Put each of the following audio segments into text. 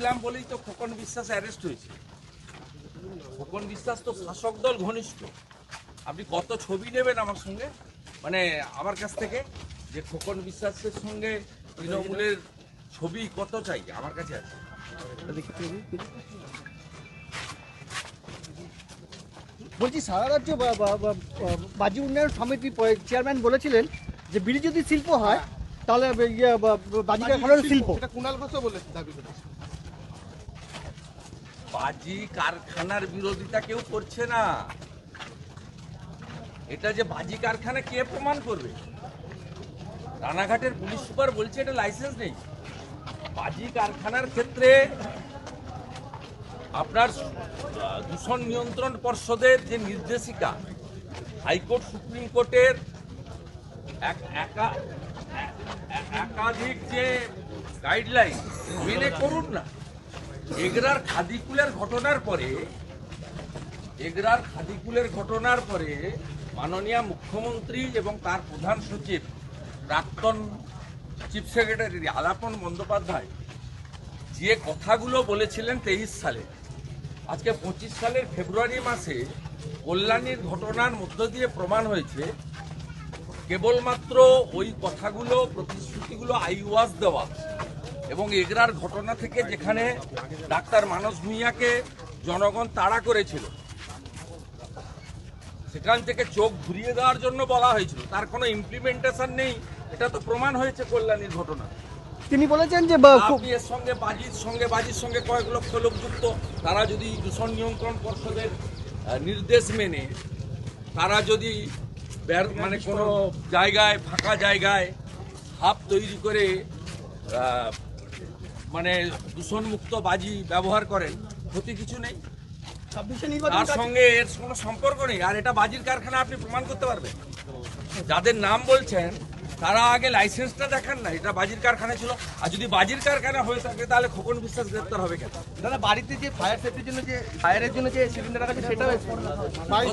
ছিলাম বলেই তো খোকন বিশ্বাস অ্যারেস্ট হয়েছে। খোকন বিশ্বাস তো শাসক দল ঘনিষ্ঠ। আপনি কত ছবি নেবেন আমার সঙ্গে? মানে আমার কাছ থেকে যে খোকন বিশ্বাসের সঙ্গে তৃণমূলের ছবি কত চাই? আমার কাছে আছে। বলছি সারা রাজ্য বাজি উন্নয়ন সমিতি চেয়ারম্যান বলেছিলেন যে বিড়ি যদি শিল্প হয় তাহলে ইয়ে বাজি শিল্প এটা কুণাল ঘোষও বলে দাবি করেছে বাজি কারখানার বিরোধিতা কেউ করছে না। এটা যে বাজি কারখানা কে প্রমাণ করবে? রানাঘাটের পুলিশ সুপার বলছে এটা লাইসেন্স নেই। বাজি কারখানার ক্ষেত্রে আপনার দূষণ নিয়ন্ত্রণ পর্ষদের যে নির্দেশিকা, হাইকোর্ট, সুপ্রিম কোর্টের একাধিক যে গাইডলাইন মেনে করুন না। এগরার খাদিকুলের ঘটনার পরে, এগরার খাদিকুলের ঘটনার পরে মাননীয় মুখ্যমন্ত্রী এবং তার প্রধান সচিব, প্রাক্তন চিফ সেক্রেটারি আলাপন বন্দ্যোপাধ্যায়, যে কথাগুলো বলেছিলেন তেইশ সালে, আজকে পঁচিশ সালের ফেব্রুয়ারি মাসে কল্যাণীর ঘটনার মধ্য দিয়ে প্রমাণ হয়েছে, কেবলমাত্র ওই কথাগুলো, প্রতিশ্রুতিগুলো আইওয়াজ দেওয়া এবং এগরার ঘটনা থেকে যেখানে ডাক্তার মানস ভূঁইয়াকে জনগণ তাড়া করেছিল সেখান থেকে চোখ ঘুরিয়ে দেওয়ার জন্য বলা হয়েছিল। তার কোনো ইমপ্লিমেন্টেশন নেই এটা তো প্রমাণ হয়েছে কল্যাণীর ঘটনা। তিনি বলেছেন যে এর সঙ্গে বাজির সঙ্গে বাজির সঙ্গে কয়েক লক্ষ লোক যুক্ত। তারা যদি দূষণ নিয়ন্ত্রণ পর্ষদের নির্দেশ মেনে তারা যদি মানে কোনো জায়গায় ফাঁকা জায়গায় হাফ তৈরি করে মানে দূষণমুক্ত বাজি ব্যবহার করেন ক্ষতি কিছু নেই। তার সঙ্গে এর কোনো সম্পর্ক নেই আর এটা বাজির কারখানা আপনি প্রমাণ করতে পারবেন। যাদের নাম বলছেন তারা আগে লাইসেন্সটা দেখান না এটা বাজির কারখানা ছিল। আর যদি বাজির কারখানা হয়ে থাকে তাহলে খোকন বিশ্বাস গ্রেপ্তার হবে কেন? দাদা বাড়িতে যে ফায়ার সেফটির জন্য যে ফায়ারের জন্য যে সিলিন্ডার আছে সেটাও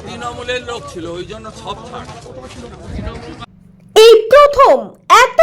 তৃণমূলের লোক ছিল ওই জন্য সব ছাড়। এই প্রথম